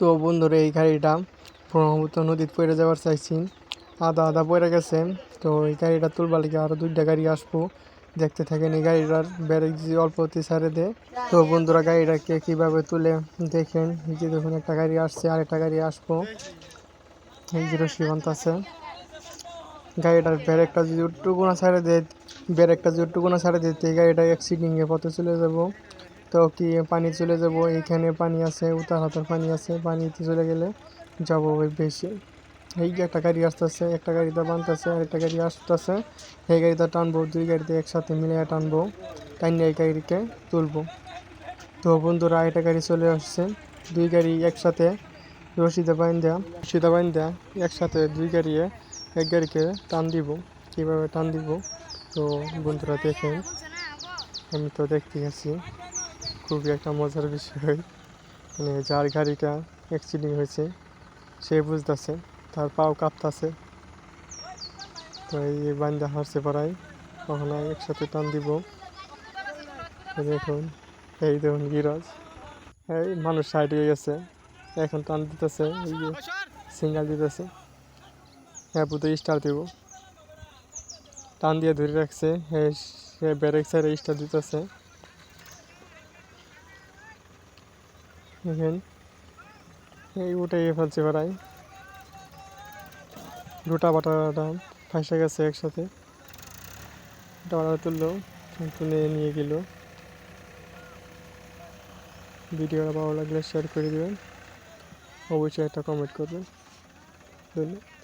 তো বন্ধুরা, এই গাড়িটা ব্রহ্মপুত্র নদীতে পড়ে যাওয়ার চাইছি। আধা আধা পড়ে গেছে, তো এই গাড়িটা তুলবার লিগে আরও দুইটা গাড়ি আসব। দেখতে থাকেন এই গাড়িটার ব্যারেক যে অল্প অতি সারে দেয় তো বন্ধুরা, গাড়িটাকে কীভাবে তুলে দেখেন? এই যে দেখুন, একটা গাড়ি আসছে, আরেকটা গাড়ি আসব। এই যে সীমান্ত আছে। গাড়িটার ব্যারেকটা যদি উট্টুকুনা সাইডে দেয় ব্যারেকটা যদি উট্টুকুনা সাইডে দিতে এই গাড়িটা অ্যাক্সিডেন্টে পথে চলে যাব। তো কি পানি চলে যাব? এইখানে পানি আছে, উতার হাতের পানি আছে, পানিতে চলে গেলে যাব ওই বেশি। এই একটা গাড়ি আসতেছে, একটা গাড়িতে বানতেছে আর একটা গাড়ি আসতেছে। এই গাড়িটা টানবো, দুই গাড়িতে একসাথে মিলে টানবো টাইনে এই গাড়িকে তুলবো। তো বন্ধুরা, একটা গাড়ি চলে আসছে, দুই গাড়ি একসাথে রশিদে বাইন দেয়া রশিদে বাইন দেয়া একসাথে দুই গাড়িয়ে এক গাড়িকে টান দিব। কীভাবে টান দিব? তো বন্ধুরা দেখেন, আমি তো দেখতে গেছি খুবই একটা মজার বিষয়। মানে যার গাড়িটা অ্যাক্সিডেন্ট হয়েছে, সে বুঝতেছে, তার পাও কাঁপতাছে। তো এই বান্দা হারছে পাড়ায় কখনো একসাথে টান দিব। দেখুন, এই দেখুন গিরাজ। এই মানুষ সাইড হয়ে গেছে, এখন টান দিতেছে, এই যে সিঙ্গাল দিতেছে। হ্যাঁ বুধ স্টার দিব। টান দিয়ে ধরে রাখছে হ্যাঁ সে ব্যারেক সাইডে স্টার দিতেছে। দেখেন এই ওটাই ফেলছে বেড়াই দুটা বাটাটা ফাঁসে গেছে একসাথে। তুললো তুলে নিয়ে গেল। ভিডিওটা ভালো লাগলে শেয়ার করে দেবেন। অবশ্যই একটা কমেন্ট করবেন। ধন্যবাদ।